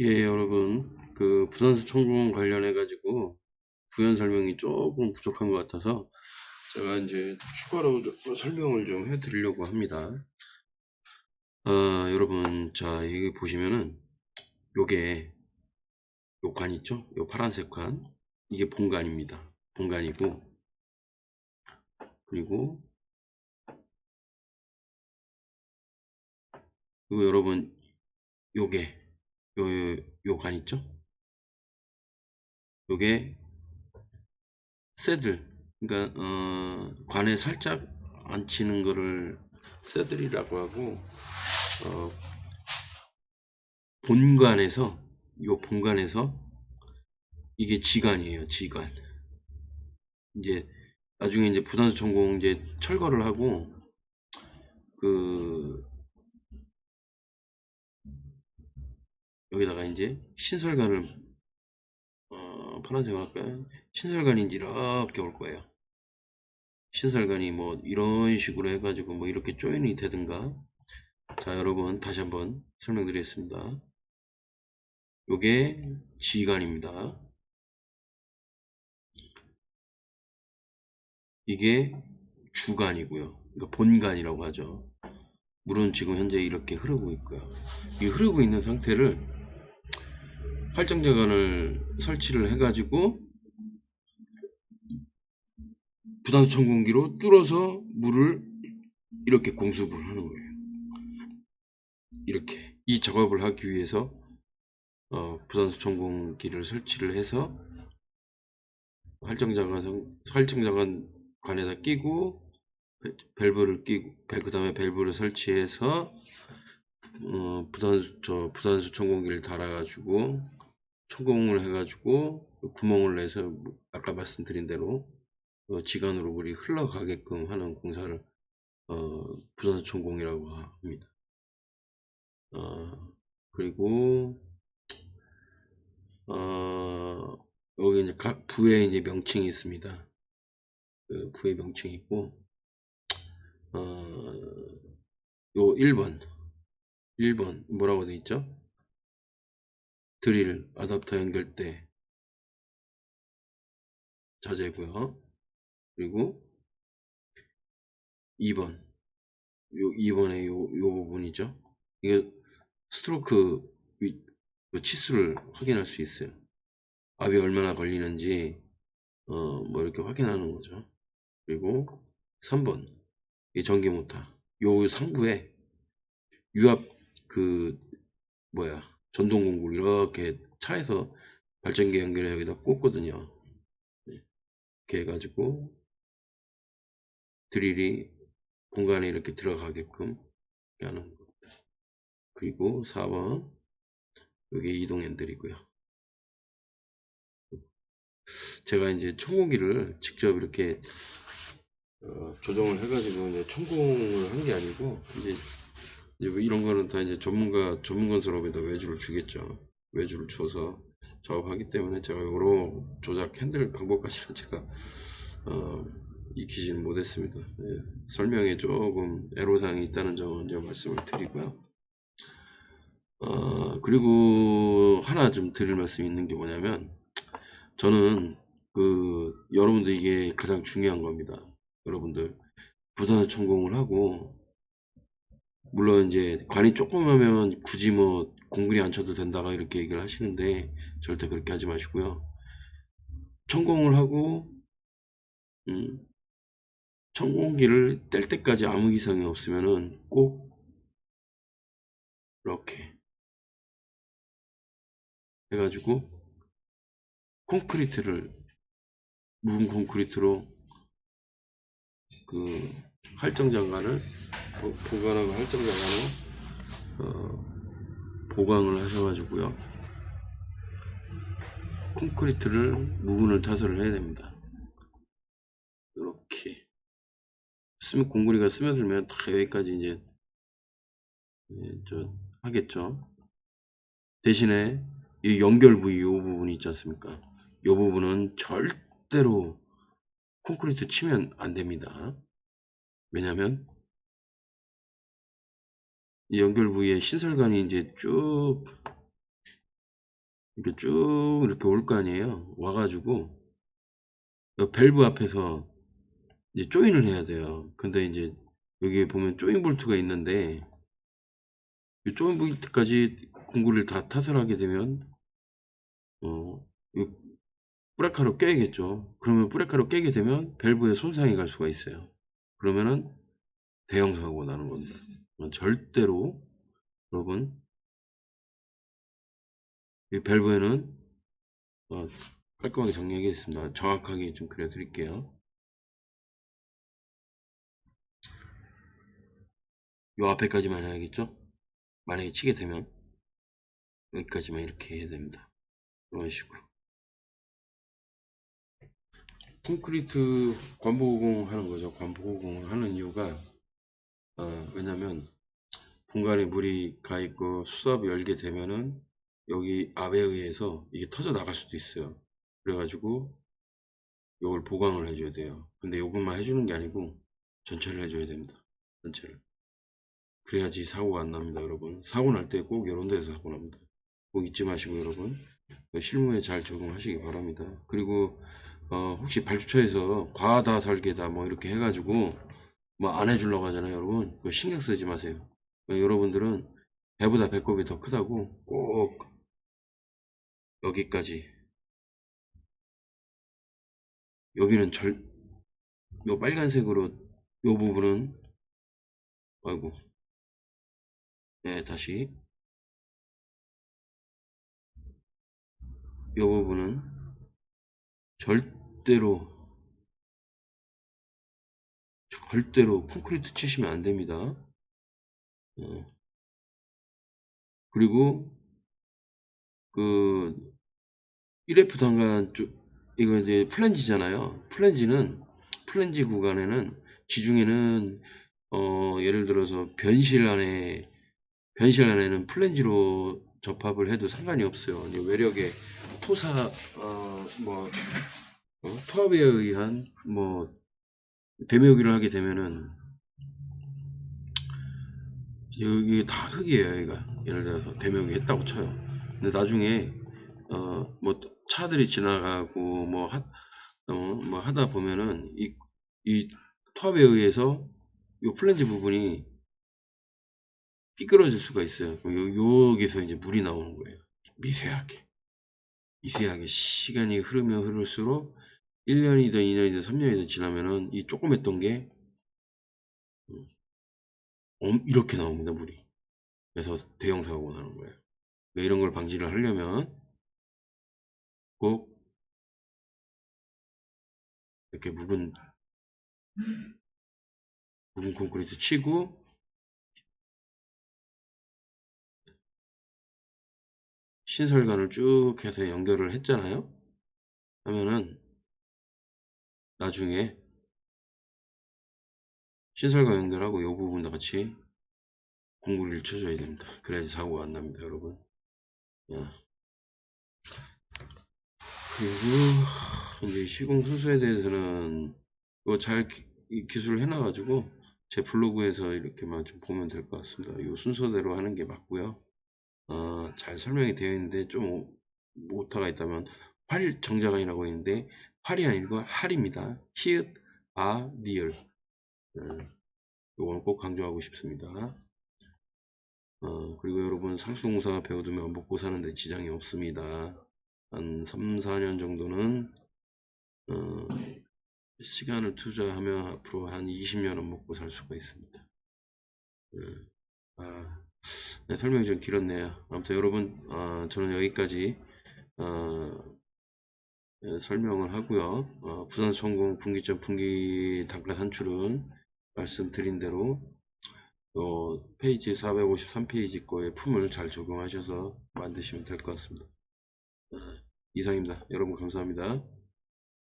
예, 여러분. 그 부산수 천공 관련해 가지고 부연 설명이 조금 부족한 것 같아서 제가 이제 추가로 좀 설명을 좀 해드리려고 합니다. 아, 여러분, 자, 여기 보시면은 요게 요 관 있죠? 요 파란색 관 이게 본관입니다. 본관이고 그리고 그리고 여러분 요게 요, 요관 있죠? 요게 새들 그러니까 어, 관에 살짝 앉히는 거를 새들이라고 하고 어, 본관에서 요 본관에서 이게 지관이에요 지관 이제 나중에 이제 부산수 전공 이제 철거를 하고 그 여기다가 이제 신설관을 어, 파란색으로 할까요? 신설관이 이제 이렇게 올 거예요. 신설관이 뭐 이런 식으로 해가지고 뭐 이렇게 조인이 되든가 자 여러분 다시 한번 설명드리겠습니다. 요게 지관입니다. 이게 주관이고요. 그러니까 본관이라고 하죠. 물은 지금 현재 이렇게 흐르고 있고요. 이 흐르고 있는 상태를 활정제관을 설치를 해가지고 부단수 천공기로 뚫어서 물을 이렇게 공습을 하는 거예요. 이렇게 이 작업을 하기 위해서 어, 부산수 천공기를 설치를 해서 활정자관 활정자관 관에다 끼고 밸브를 끼고 그 다음에 밸브를 설치해서 어, 부산수 저 부산수 천공기를 달아가지고 천공을 해가지고 구멍을 내서 아까 말씀드린 대로 어, 지간으로 물이 흘러가게끔 하는 공사를 어, 부산수 천공이라고 합니다. 어, 그리고 어, 여기 이제 각 부에 이제 명칭이 있습니다. 그 부의 명칭이 있고 어, 요 1번 1번 뭐라고 돼 있죠? 드릴 아답터 연결대 자재고요. 그리고 2번 요 2번에 요, 요 부분이죠. 이게 스트로크 위, 그 치수를 확인할 수 있어요. 압이 얼마나 걸리는지 어, 뭐 이렇게 확인하는 거죠. 그리고 3번 이 전기 모터 요 상부에 유압 그 뭐야 전동 공구를 이렇게 차에서 발전기 연결해 여기다 꽂거든요. 네. 이렇게 해가지고 드릴이 공간에 이렇게 들어가게끔 하는 겁니다. 그리고 4번 여기 이동 핸들이고요. 제가 이제 천공기를 직접 이렇게 어, 조정을 해가지고 이제 천공을 한 게 아니고 이제, 뭐 이런 거는 다 이제 전문가 전문 건설업에다 외주를 주겠죠. 외주를 줘서 작업하기 때문에 제가 여러 조작 핸들 방법까지는 제가 어, 익히지는 못했습니다. 예, 설명에 조금 애로사항이 있다는 점은 이제 말씀을 드리고요. 어, 그리고 하나 좀 드릴 말씀이 있는 게 뭐냐면 저는 그 여러분들 이게 가장 중요한 겁니다. 여러분들 부산 천공을 하고 물론 이제 관이 조금 하면 굳이 뭐 공군이 안 쳐도 된다가 이렇게 얘기를 하시는데 절대 그렇게 하지 마시고요. 천공을 하고 음, 천공기를 뗄 때까지 아무 이상이 없으면은 꼭 이렇게 해가지고 콘크리트를 묵은 콘크리트로 그 할정 장관을 보, 보관하고 할정 장관을 어, 보강을 하셔가지고요. 콘크리트를 묵은을 타설을 해야 됩니다. 이렇게. 스며 공구리가 스며들면 다 여기까지 이제 예, 저 하겠죠. 대신에 이 연결 부위 이 부분이 있지 않습니까? 이 부분은 절대로 콘크리트 치면 안 됩니다. 왜냐면 이 연결 부위에 신설관이 이제 쭉 이렇게 쭉 이렇게 올 거 아니에요. 와가지고 이 밸브 앞에서 이제 조인을 해야 돼요. 근데 이제 여기 에 보면 조인 볼트가 있는데 이 조인 볼트까지 공구를 다 타설하게 되면 어, 이 브레카로 껴야겠죠. 그러면 브레카로 깨게 되면 밸브에 손상이 갈 수가 있어요. 그러면은 대형 사고가 나는 겁니다. 어, 절대로 여러분 이 밸브에는 어, 깔끔하게 정리하겠습니다. 정확하게 좀 그려드릴게요. 요 앞에까지만 해야겠죠? 만약에 치게 되면 여기까지만 이렇게 해야 됩니다. 이런 식으로. 콘크리트 관보공 하는 거죠. 관보공을 하는 이유가 어, 왜냐면 공간에 물이 가 있고 수압이 열게 되면은 여기 압에 의해서 이게 터져 나갈 수도 있어요. 그래가지고 이걸 보강을 해줘야 돼요. 근데 요것만 해주는 게 아니고 전체를 해줘야 됩니다. 전체를. 그래야지 사고가 안 납니다, 여러분. 사고 날 때 꼭 이런 데서 사고 납니다. 꼭 잊지 마시고 여러분 실무에 잘 적용하시기 바랍니다. 그리고 어, 혹시 발주처에서 과다 설계다 뭐 이렇게 해가지고 뭐 안 해주려고 하잖아요, 여러분. 그거 신경 쓰지 마세요. 어, 여러분들은 배보다 배꼽이 더 크다고 꼭 여기까지 여기는 절, 요 빨간색으로 요 부분은 아이고 네 다시 요 부분은 절 대로 절대로 콘크리트 치시면 안 됩니다. 어. 그리고 그 1F 단간 쪽 이거 이제 플랜지잖아요. 플랜지는 플랜지 구간에는 지중에는 어 예를 들어서 변실 안에 변실 안에는 플랜지로 접합을 해도 상관이 없어요. 외력의 토사 어뭐 어, 토합에 의한 뭐 대묘기를 하게 되면은 여기 다 흙이에요 여기가. 예를 들어서 대묘기 했다고 쳐요. 근데 나중에 어 뭐 차들이 지나가고 뭐, 하, 어, 뭐 하다 보면은 이, 이 토합에 의해서 요 플랜지 부분이 삐뚤어질 수가 있어요. 요, 여기서 이제 물이 나오는 거예요. 미세하게 미세하게 시간이 흐르면 흐를수록 1년이든 2년이든 3년이든 지나면은 이 조그맸던 게 엄- 이렇게 나옵니다 물이. 그래서 대형 사고가 나는 거예요. 그러니까 이런 걸 방지를 하려면 꼭 이렇게 묵은 묵은 콘크리트 치고 신설관을 쭉 해서 연결을 했잖아요 하면은 나중에 신설관 연결하고 이 부분도 같이 공구리를 쳐줘야 됩니다. 그래야지 사고가 안 납니다, 여러분. 야. 그리고 이제 시공 순서에 대해서는 이거 잘 기, 기술을 해놔가지고 제 블로그에서 이렇게만 좀 보면 될 것 같습니다. 이 순서대로 하는 게 맞고요. 어, 잘 설명이 되어 있는데 좀 오타가 있다면 활 정자간이라고 있는데 활이 아니고 할입니다. 히읗, 아, 니을. 음, 요거는 꼭 강조하고 싶습니다. 어, 그리고 여러분 상수동사 배워두면 먹고 사는데 지장이 없습니다. 한 3, 4년 정도는 어, 시간을 투자하면 앞으로 한 20년은 먹고 살 수가 있습니다. 음, 아, 네, 설명이 좀 길었네요. 아무튼 여러분 어, 저는 여기까지 어, 예, 설명을 하고요. 어, 부산 성공 분기점 분기 단가 산출은 말씀드린 대로 어, 페이지 453페이지 거에 품을 잘 적용하셔서 만드시면 될 것 같습니다. 어, 이상입니다. 여러분 감사합니다.